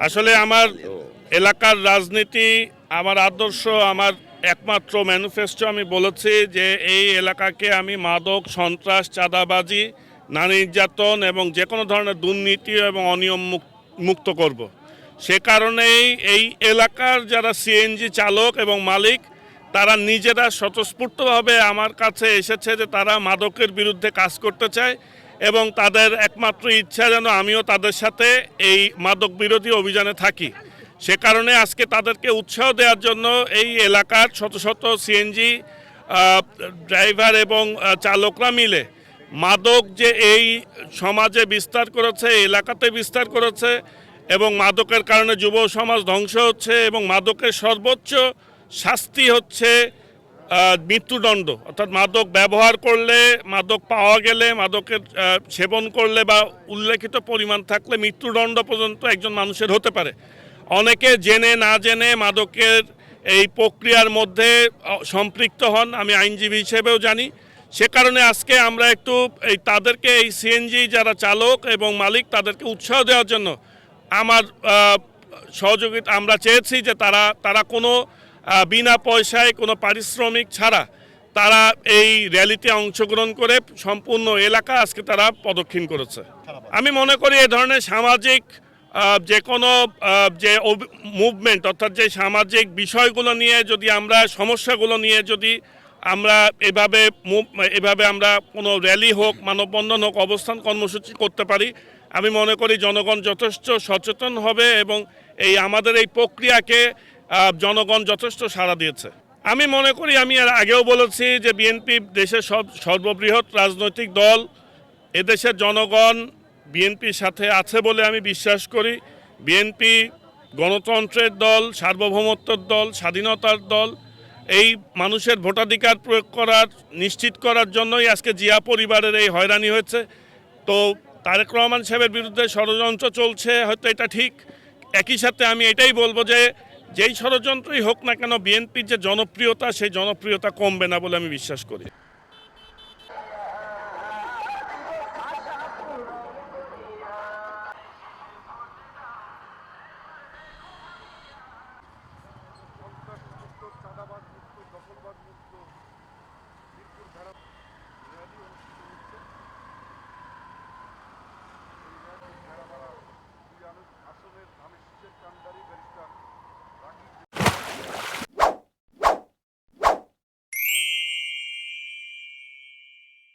আসলে আমার এলাকার রাজনীতি, আমার আদর্শ, আমার একমাত্র ম্যানিফেস্টো আমি বলেছি যে এই এলাকাকে আমি মাদক, সন্ত্রাস, চাঁদাবাজি, নারী নির্যাতন এবং যে কোনো ধরনের দুর্নীতি এবং অনিয়ম মুক্ত করব। সে কারণেই এই এলাকার যারা সিএনজি চালক এবং মালিক তারা নিজেরা স্বতঃস্ফূর্তভাবে আমার কাছে এসেছে যে তারা মাদকের বিরুদ্ধে কাজ করতে চায় এবং তাদের একমাত্র ইচ্ছা যেন আমিও তাদের সাথে এই মাদক বিরোধী অভিযানে থাকি। সে কারণে আজকে তাদেরকে উৎসাহ দেওয়ার জন্য এই এলাকার শত শত সিএনজি ড্রাইভার এবং চালকরা মিলে মাদক যে এই সমাজে বিস্তার করেছে এলাকাতে বিস্তার করেছে এবং মাদকের কারণে যুব সমাজ ধ্বংস হচ্ছে এবং মাদকের সর্বোচ্চ শাস্তি হচ্ছে মৃত্যুদণ্ড। অর্থাৎ মাদক ব্যবহার করলে, মাদক পাওয়া গেলে, মাদকের সেবন করলে বা উল্লেখিত পরিমাণ থাকলে মৃত্যুদণ্ড পর্যন্ত একজন মানুষের হতে পারে। অনেকে জেনে না জেনে মাদকের এই প্রক্রিয়ার মধ্যে সম্পৃক্ত হন, আমি আইনজীবী হিসেবেও জানি। সে কারণে আজকে আমরা একটু এই তাদেরকে, এই সিএনজি যারা চালক এবং মালিক, তাদেরকে উৎসাহ দেওয়ার জন্য আমার সহযোগিতা আমরা চেয়েছি যে তারা তারা কোনো বিনা পয়সায় কোনো পারিশ্রমিক ছাড়া তারা এই র্যালিতে অংশগ্রহণ করে সম্পূর্ণ এলাকা আজকে তারা প্রদক্ষিণ করেছে। আমি মনে করি এ ধরনের সামাজিক যে কোনো যে মুভমেন্ট অর্থাৎ যে সামাজিক বিষয়গুলো নিয়ে যদি আমরা, সমস্যাগুলো নিয়ে যদি আমরা এভাবে এভাবে আমরা কোনো র্যালি হোক, মানববন্ধন হোক, অবস্থান কর্মসূচি করতে পারি, আমি মনে করি জনগণ যথেষ্ট সচেতন হবে এবং এই আমাদের এই প্রক্রিয়াকে জনগণ যথেষ্ট সাড়া দিয়েছে। আমি মনে করি, আমি আর আগেও বলেছি যে বিএনপি দেশের সব সর্ববৃহৎ রাজনৈতিক দল, এদেশের জনগণ বিএনপির সাথে আছে বলে আমি বিশ্বাস করি। বিএনপি গণতন্ত্রের দল, সার্বভৌমত্বের দল, স্বাধীনতার দল, এই মানুষের ভোটাধিকার প্রয়োগ করার, নিশ্চিত করার জন্যই আজকে জিয়া পরিবারের এই হয়রানি হয়েছে। তো তারেক রহমান সাহেবের বিরুদ্ধে ষড়যন্ত্র চলছে, হয়তো এটা ঠিক। একই সাথে আমি এটাই বলব যে যেই ষড়যন্ত্রই হোক না কেন, বিএনপির যে জনপ্রিয়তা, সেই জনপ্রিয়তা কমবে না বলে আমি বিশ্বাস করি।